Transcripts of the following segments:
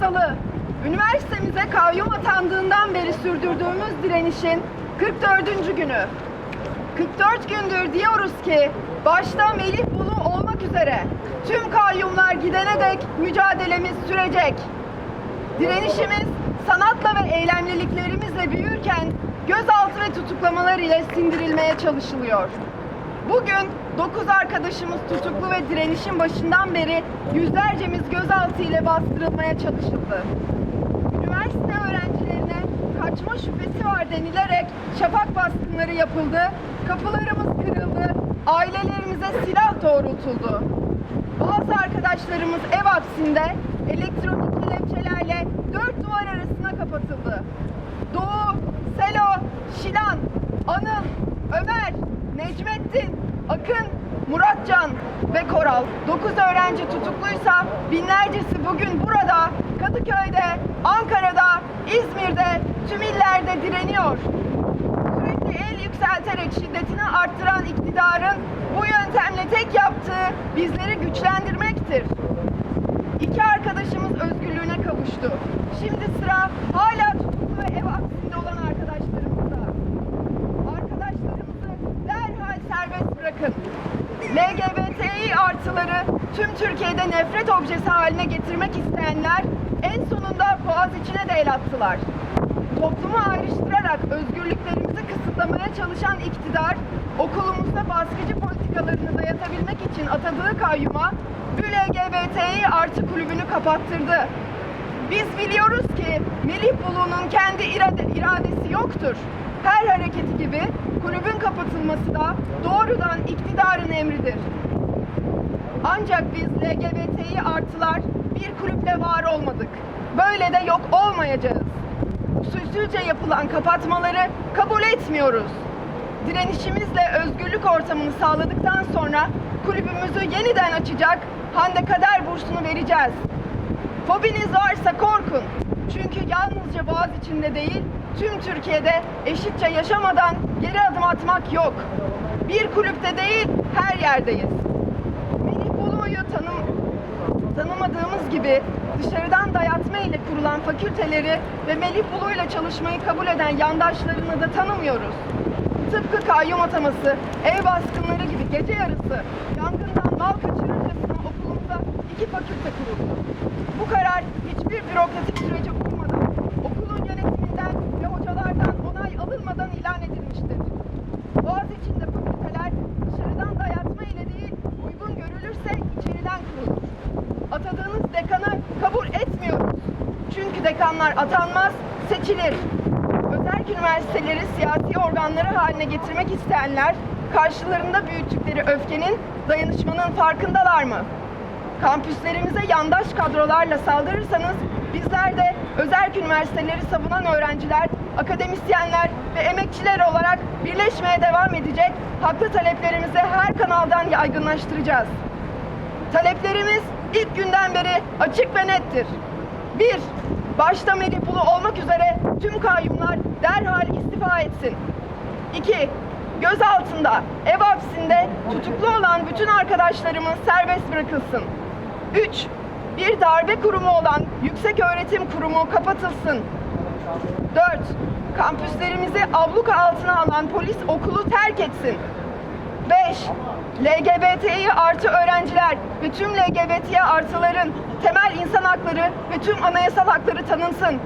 Şubat Salı, üniversitemize kayyum atandığından beri sürdürdüğümüz direnişin 44. günü. 44 gündür diyoruz ki başta Melih Bulu olmak üzere tüm kayyumlar gidene dek mücadelemiz sürecek. Direnişimiz sanatla ve eylemliliklerimizle büyürken gözaltı ve tutuklamalar ile sindirilmeye çalışılıyor. Bugün 9 arkadaşımız tutuklu ve direnişin başından beri yüzlercemiz gözaltı ile bastırılmaya çalışıldı. Üniversite öğrencilerine kaçma şüphesi var denilerek şafak baskınları yapıldı, kapılarımız kırıldı, ailelerimize silah doğrultuldu. Bazı arkadaşlarımız ev hapsinde elektronik kelepçelerle dört duvar arasına kapatıldı. Doğu, Selo, Şilan, Anıl, Ömer, Necmettin, Akın, Muratcan ve Koral. 9 öğrenci tutukluysa binlercesi bugün burada, Kadıköy'de, Ankara'da, İzmir'de, tüm illerde direniyor. Sürekli el yükselterek şiddetini arttıran iktidarın bu yöntemle tek yaptığı bizleri güçlendirmektir. İki arkadaşımız özgürlüğüne kavuştu. Şimdi sıra hala tutuklu ve ev hapsinde olan arkadaşlarımızda. Arkadaşlarımızı derhal serbest bırakın. LGBTİ artıları tüm Türkiye'de nefret objesi haline getirmek isteyenler en sonunda Boğaziçi'ne de el attılar. Toplumu ayrıştırarak özgürlüklerimizi kısıtlamaya çalışan iktidar, okulumuzda baskıcı politikalarını dayatabilmek için atadığı kayyuma bu LGBTİ artı kulübünü kapattırdı. Biz biliyoruz ki Melih Bulu'nun kendi irade, iradesi yoktur. Her hareketi gibi kulübün kapatılması da doğrudan iktidarın emridir. Ancak biz LGBTİ artılar bir kulüple var olmadık. Böyle de yok olmayacağız. Usulsüzce yapılan kapatmaları kabul etmiyoruz. Direnişimizle özgürlük ortamını sağladıktan sonra kulübümüzü yeniden açacak Hande Kader bursunu vereceğiz. Fobiniz varsa korkun. Çünkü yalnızca Boğaziçi'nde değil, tüm Türkiye'de eşitçe yaşamadan geri adım atmak yok. Bir kulüpte değil, her yerdeyiz. Melih Bulu'yu tanım, tanımadığımız gibi dışarıdan dayatma ile kurulan fakülteleri ve Melih Bulu ile çalışmayı kabul eden yandaşlarını da tanımıyoruz. Tıpkı kayyum ataması, ev baskınları gibi gece yarısı yangından mal kaçırırcasına okulumuza iki fakülte kuruldu. Bu karar hiçbir bürokratik sürece dekanı kabul etmiyoruz. Çünkü dekanlar atanmaz, seçilir. Özerk üniversiteleri siyasi organları haline getirmek isteyenler karşılarında büyüttükleri öfkenin, dayanışmanın farkındalar mı? Kampüslerimize yandaş kadrolarla saldırırsanız bizler de özerk üniversiteleri savunan öğrenciler, akademisyenler ve emekçiler olarak birleşmeye devam edecek, haklı taleplerimizi her kanaldan yaygınlaştıracağız. Taleplerimiz ilk günden beri açık ve nettir. 1. Başta Melih Bulu olmak üzere tüm kayyumlar derhal istifa etsin. 2. Gözaltında, ev hapsinde tutuklu olan bütün arkadaşlarımız serbest bırakılsın. 3. Bir darbe kurumu olan Yüksek Öğretim Kurumu kapatılsın. 4. Kampüslerimizi abluka altına alan polis okulu terk etsin. 5. LGBTİ artı öğrenciler ve tüm LGBT artıların temel insan hakları ve tüm anayasal hakları tanınsın.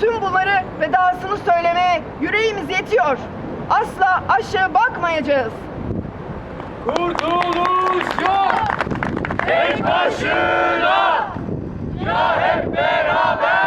Tüm bunları ve dahasını söylemeye yüreğimiz yetiyor. Asla aşağı bakmayacağız. Kurtuluş yok. Tek başına. Ya hep beraber.